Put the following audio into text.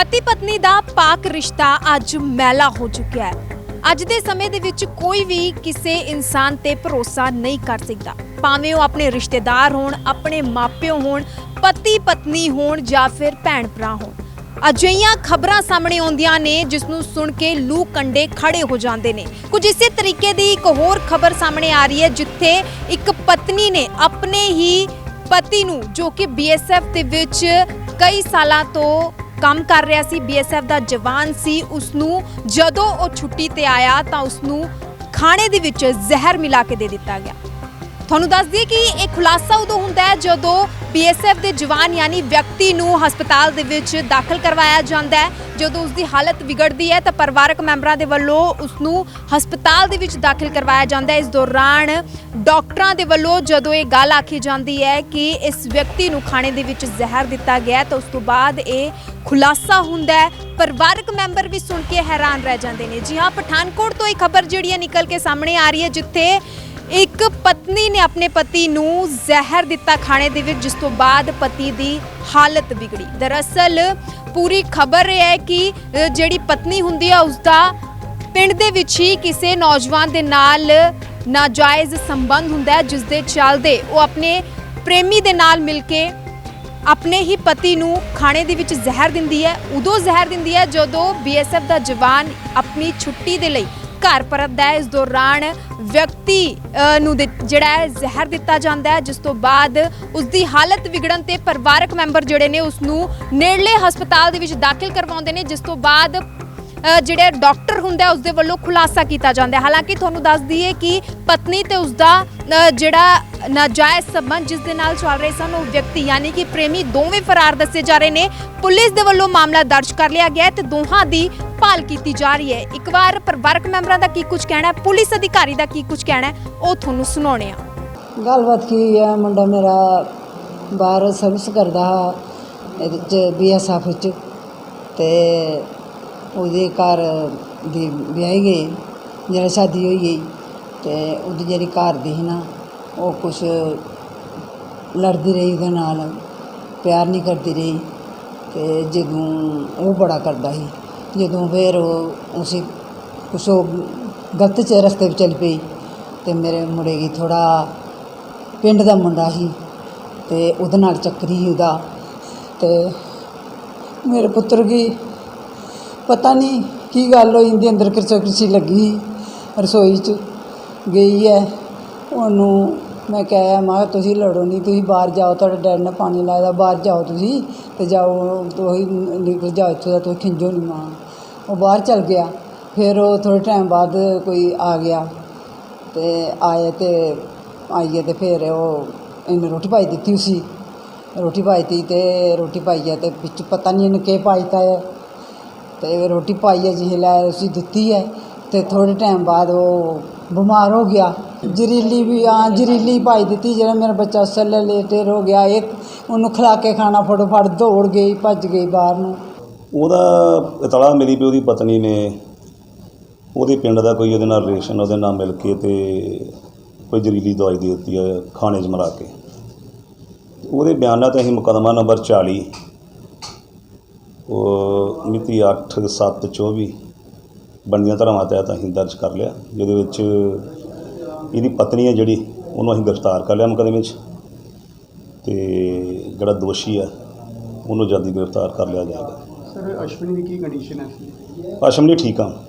ਪਤੀ ਪਤਨੀ ਦਾ ਪਾਕ ਰਿਸ਼ਤਾ ਅੱਜ ਮੈਲਾ ਹੋ ਚੁੱਕਿਆ ਹੈ। ਅੱਜ ਦੇ ਸਮੇਂ ਦੇ ਵਿੱਚ ਕੋਈ ਵੀ ਕਿਸੇ ਇਨਸਾਨ ਤੇ ਭਰੋਸਾ ਨਹੀਂ ਕਰ ਸਕਦਾ। ਭਾਵੇਂ ਉਹ ਆਪਣੇ ਰਿਸ਼ਤੇਦਾਰ ਹੋਣ, ਆਪਣੇ ਮਾਪਿਓ ਹੋਣ ਪਤੀ ਪਤਨੀ ਹੋਣ ਜਾਂ ਫਿਰ ਭੈਣ ਭਰਾ ਹੋਣ। ਅਜਿਹੀਆਂ ਖਬਰਾਂ ਸਾਹਮਣੇ ਆਉਂਦੀਆਂ ਨੇ ਜਿਸ ਨੂੰ ਸੁਣ ਕੇ ਲੂ ਕੰਡੇ ਖੜੇ ਹੋ ਜਾਂਦੇ ਨੇ। ਕੁਝ ਇਸੇ ਤਰੀਕੇ ਦੀ ਇੱਕ ਹੋਰ ਖਬਰ ਸਾਹਮਣੇ ਆ ਰਹੀ ਹੈ, ਜਿੱਥੇ ਇੱਕ ਪਤਨੀ ਨੇ ਆਪਣੇ ਹੀ ਪਤੀ ਨੂੰ, ਜੋ ਕਿ ਬੀਐਸਐਫ ਦੇ ਵਿੱਚ ਕਈ ਸਾਲਾਂ ਤੋਂ ਕੰਮ ਕਰ ਰਿਹਾ ਸੀ ਬੀਐਸਐਫ ਦਾ ਜਵਾਨ ਸੀ ਉਸ ਨੂੰ ਜਦੋਂ ਉਹ ਛੁੱਟੀ ਤੇ ਆਇਆ ਤਾਂ ਉਸ ਨੂੰ ਖਾਣੇ ਦੇ ਵਿੱਚ ਜ਼ਹਿਰ ਮਿਲਾ ਕੇ ਦੇ ਦਿੱਤਾ ਗਿਆ। ਤੁਹਾਨੂੰ ਦੱਸ ਦਈਏ ਕਿ ਇਹ ਖੁਲਾਸਾ ਉਦੋਂ ਹੁੰਦਾ ਹੈ ਜਦੋਂ ਬੀਐਸਐਫ ਦੇ ਜਵਾਨ ਯਾਨੀ ਵਿਅਕਤੀ ਨੂੰ ਹਸਪਤਾਲ ਦੇ ਵਿੱਚ ਦਾਖਲ ਕਰਵਾਇਆ ਜਾਂਦਾ ਹੈ। ਜਦੋਂ ਉਸ ਦੀ ਹਾਲਤ ਵਿਗੜਦੀ ਹੈ ਤਾਂ ਪਰਿਵਾਰਕ ਮੈਂਬਰਾਂ ਦੇ ਵੱਲੋਂ ਉਸ ਨੂੰ ਹਸਪਤਾਲ ਦੇ ਵਿੱਚ ਦਾਖਲ ਕਰਵਾਇਆ ਜਾਂਦਾ ਹੈ। ਇਸ ਦੌਰਾਨ ਡਾਕਟਰਾਂ ਦੇ ਵੱਲੋਂ ਜਦੋਂ ਇਹ ਗੱਲ ਆਖੀ ਜਾਂਦੀ ਹੈ ਕਿ ਇਸ ਵਿਅਕਤੀ ਨੂੰ ਖਾਣੇ ਦੇ ਵਿੱਚ ਜ਼ਹਿਰ ਦਿੱਤਾ ਗਿਆ ਤਾਂ ਉਸ ਤੋਂ ਬਾਅਦ ਇਹ ਖੁਲਾਸਾ ਹੁੰਦਾ ਹੈ। ਪਰਿਵਾਰਕ ਮੈਂਬਰ ਵੀ ਸੁਣ ਕੇ ਹੈਰਾਨ ਰਹਿ ਜਾਂਦੇ ਨੇ। ਜੀ ਹਾਂ, ਪਠਾਨਕੋਟ ਤੋਂ ਇਹ ਖਬਰ ਜਿਹੜੀ ਹੈ ਨਿਕਲ ਕੇ ਸਾਹਮਣੇ ਆ ਰਹੀ ਹੈ, ਜਿੱਥੇ ਇੱਕ ਪਤਨੀ ਨੇ ਆਪਣੇ ਪਤੀ ਨੂੰ ਜ਼ਹਿਰ ਦਿੱਤਾ ਖਾਣੇ ਦੇ ਵਿੱਚ, ਜਿਸ ਤੋਂ ਬਾਅਦ ਪਤੀ ਦੀ ਹਾਲਤ ਵਿਗੜੀ। ਦਰਅਸਲ ਪੂਰੀ ਖਬਰ ਇਹ ਹੈ ਕਿ ਜਿਹੜੀ ਪਤਨੀ ਹੁੰਦੀ ਹੈ ਉਸ ਦਾ ਪਿੰਡ ਦੇ ਵਿੱਚ ਹੀ ਕਿਸੇ ਨੌਜਵਾਨ ਦੇ ਨਾਲ ਨਾਜਾਇਜ਼ ਸੰਬੰਧ ਹੁੰਦਾ ਹੈ ਜਿਸ ਦੇ ਚੱਲਦੇ ਉਹ ਆਪਣੇ ਪ੍ਰੇਮੀ ਦੇ ਨਾਲ ਮਿਲ ਕੇ ਆਪਣੇ ਹੀ ਪਤੀ ਨੂੰ ਖਾਣੇ ਦੇ ਵਿੱਚ ਜ਼ਹਿਰ ਦਿੰਦੀ ਹੈ। ਉਦੋਂ ਜ਼ਹਿਰ ਦਿੰਦੀ ਹੈ ਜਦੋਂ ਬੀਐਸਐਫ ਦਾ ਜਵਾਨ ਆਪਣੀ ਛੁੱਟੀ ਦੇ ਲਈ ਘਰ ਪਰਤਦਾ ਹੈ। ਇਸ ਦੌਰਾਨ ਵਿਅਕਤੀ ਅ, ਨੂੰ ਜਿਹੜਾ ਹੈ ਜ਼ਹਿਰ ਦਿੱਤਾ ਜਾਂਦਾ ਹੈ ਜਿਸ ਤੋਂ ਬਾਅਦ ਉਸ ਦੀ ਹਾਲਤ ਵਿਗੜਨ ਤੇ ਪਰਿਵਾਰਕ ਮੈਂਬਰ ਜਿਹੜੇ ਨੇ ਉਸ ਨੂੰ ਨੇੜਲੇ ਹਸਪਤਾਲ ਦੇ ਵਿੱਚ ਦਾਖਲ ਕਰਵਾਉਂਦੇ ਨੇ ਜਿਸ ਤੋਂ ਬਾਅਦ ਜਿਹੜੇ ਡਾਕਟਰ ਹੁੰਦਾ ਹੈ ਉਸ ਦੇ ਵੱਲੋਂ ਖੁਲਾਸਾ ਕੀਤਾ ਜਾਂਦਾ ਹੈ। ਹਾਲਾਂਕਿ ਤੁਹਾਨੂੰ ਦੱਸ ਦਈਏ ਕਿ ਪਤਨੀ ਤੇ ਉਸ ਦਾ ਜਿਹੜਾ ਨਾਜਾਇਜ਼ ਸਬੰਧ ਜਿਸ ਦੇ ਨਾਲ ਚੱਲ ਰਹੇ ਸਨ, ਉਹ ਵਿਅਕਤੀ ਯਾਨੀ ਕਿ ਪ੍ਰੇਮੀ ਦੋਵੇਂ ਫਰਾਰ ਦੱਸੇ ਜਾ ਰਹੇ ਨੇ। ਪੁਲਿਸ ਦੇ ਵੱਲੋਂ ਮਾਮਲਾ ਦਰਜ ਕਰ ਲਿਆ ਗਿਆ ਹੈ ਤੇ ਦੋਹਾਂ ਦੀ ਭਾਲ ਕੀਤੀ ਜਾ ਰਹੀ ਹੈ। ਇੱਕ ਵਾਰ ਪਰਿਵਾਰਕ ਮੈਂਬਰਾਂ ਦਾ ਕੀ ਕੁਝ ਕਹਿਣਾ ਹੈ, ਪੁਲਿਸ ਅਧਿਕਾਰੀ ਦਾ ਕੀ ਕੁਝ ਕਹਿਣਾ ਹੈ, ਉਹ ਤੁਹਾਨੂੰ ਸੁਣਾਉਣੇ ਆ ਗੱਲਬਾਤ ਕੀ ਹੈ, ਮੁੰਡਾ ਮੇਰਾ ਬਾਹਰ ਸਰਵਿਸ ਕਰਦਾ ਇਹਦੇ ਚ ਬੀਐਸਐਫ ਵਿੱਚ। ਤੇ ਉਹਦੇ ਘਰ ਦੀ ਵਿਆਹੀ ਗਏ, ਜਿਹੜਾ ਸ਼ਾਦੀ ਹੋਈ ਗਈ ਤੇ ਉਹਦੀ ਜਿਹੜੀ ਘਰ ਦੀ ਸੀ ਨਾ, ਉਹ ਕੁਛ ਲੜਦੀ ਰਹੀ ਉਹਦੇ ਨਾਲ, ਪਿਆਰ ਨਹੀਂ ਕਰਦੀ ਰਹੀ ਤੇ ਜਦੋਂ ਉਹ ਬੜਾ ਕਰਦਾ ਸੀ, ਜਦੋਂ ਫਿਰ ਉਹ ਉਸੇ ਕੁਛ ਉਹ ਗਲਤ ਚ ਰਸਤੇ 'ਤੇ ਚੱਲ ਪਈ ਤੇ ਮੇਰੇ ਮੁੰਡੇ ਦੀ ਥੋੜਾ ਪਿੰਡ ਦਾ ਮੁੰਡਾ ਸੀ ਤੇ ਉਹਦੇ ਨਾਲ ਚੱਕਰੀ ਸੀ ਉਹਦਾ ਤੇ ਮੇਰੇ ਪੁੱਤਰ ਕੀ ਪਤਾ ਨਹੀਂ ਕੀ ਗੱਲ ਹੋਈ, ਇਹਦੇ ਅੰਦਰ ਕਿਰਚਾ ਕਿਰਚੀ ਲੱਗੀ, ਰਸੋਈ 'ਚ ਗਈ ਹੈ। ਉਹਨੂੰ ਮੈਂ ਕਿਹਾ, ਮੈਂ ਤੁਸੀਂ ਲੜੋ ਨਹੀਂ ਤੁਸੀਂ ਬਾਹਰ ਜਾਓ, ਤੁਹਾਡੇ ਡੈਡ ਨੇ ਪਾਣੀ ਲਾਇਆ ਬਾਹਰ ਜਾਓ ਤੁਸੀਂ ਤੇ ਜਾਓ ਤੁਸੀਂ ਨਿਕਲ ਜਾਓ ਇੱਥੋਂ ਦਾ, ਤੁਸੀਂ ਖਿੰਜੋ ਨਹੀਂ ਮਾਂ। ਉਹ ਬਾਹਰ ਚਲ ਗਿਆ। ਫਿਰ ਉਹ ਥੋੜ੍ਹੇ ਟਾਈਮ ਬਾਅਦ ਕੋਈ ਆ ਗਿਆ ਤੇ ਆਏ ਤੇ ਆਈਏ ਤੇ ਫਿਰ ਉਹ ਇਹਨੇ ਰੋਟੀ ਪਾਈ ਦਿੱਤੀ ਸੀ ਰੋਟੀ ਪਾਈ ਤੀ ਤੇ ਰੋਟੀ ਪਾਈ ਹੈ ਤੇ ਵਿੱਚ ਪਤਾ ਨਹੀਂ ਇਹਨੇ ਕੀ ਪਾਈਤਾ ਹੈ। ਤੇ ਰੋਟੀ ਪਾਈ ਹੈ ਜਿਹੇ ਲੈ ਅਸੀਂ ਦਿੱਤੀ ਹੈ ਤੇ ਥੋੜੇ ਟਾਈਮ ਬਾਅਦ ਉਹ ਬਿਮਾਰ ਹੋ ਗਿਆ। ਜ਼ਰੀਲੀ ਵੀ ਆ ਜ਼ਰੀਲੀ ਪਾਈ ਦਿੱਤੀ, ਜਿਹੜਾ ਮੇਰਾ ਬੱਚਾ ਸੱਲੇ ਲੇਟਰ ਹੋ ਗਿਆ ਇੱਕ ਉਹਨੂੰ ਖਿਲਾ ਕੇ ਖਾਣਾ ਫਟੋਫਟ ਦੌੜ ਗਈ, ਭੱਜ ਗਈ ਬਾਹਰ ਨੂੰ। ਉਹਦਾ ਇਤਲਾ ਮਿਲੀ ਵੀ ਉਹਦੀ ਪਤਨੀ ਨੇ ਉਹਦੇ ਪਿੰਡ ਦਾ ਕੋਈ ਉਹਦੇ ਨਾਲ ਰਿਲੇਸ਼ਨ ਉਹਦੇ ਨਾਲ ਮਿਲ ਕੇ ਤੇ ਕੋਈ ਜ਼ਹਿਰੀਲੀ ਦਵਾਈ ਦੇ ਦਿੱਤੀ ਹੈ, ਖਾਣੇ 'ਚ ਮਰਾ ਕੇ। ਉਹਦੇ ਬਿਆਨਾਂ ਤੇ ਅਸੀਂ ਮੁਕੱਦਮਾ ਨੰਬਰ 40 ਉਹ ਮਿਤੀ 8 7 24 ਬਣਦੀਆਂ ਧਾਰਾਵਾਂ ਤਹਿਤ ਅਸੀਂ ਦਰਜ ਕਰ ਲਿਆ ਜਿਹਦੇ ਵਿੱਚ ਇਹਦੀ ਪਤਨੀ ਹੈ ਜਿਹੜੀ ਉਹਨੂੰ ਅਸੀਂ ਗ੍ਰਿਫਤਾਰ ਕਰ ਲਿਆ ਮੁਕੱਦਮੇ 'ਚ ਤੇ ਜਿਹੜਾ ਦੋਸ਼ੀ ਹੈ ਉਹਨੂੰ ਜਲਦੀ ਗ੍ਰਿਫਤਾਰ ਕਰ ਲਿਆ ਜਾਏਗਾ। ਸਰ ਅਸ਼ਵਨੀ ਦੀ ਕੀ ਕੰਡੀਸ਼ਨ ਹੈ? ਆਸ਼ਮਨੀ ਠੀਕ ਆ।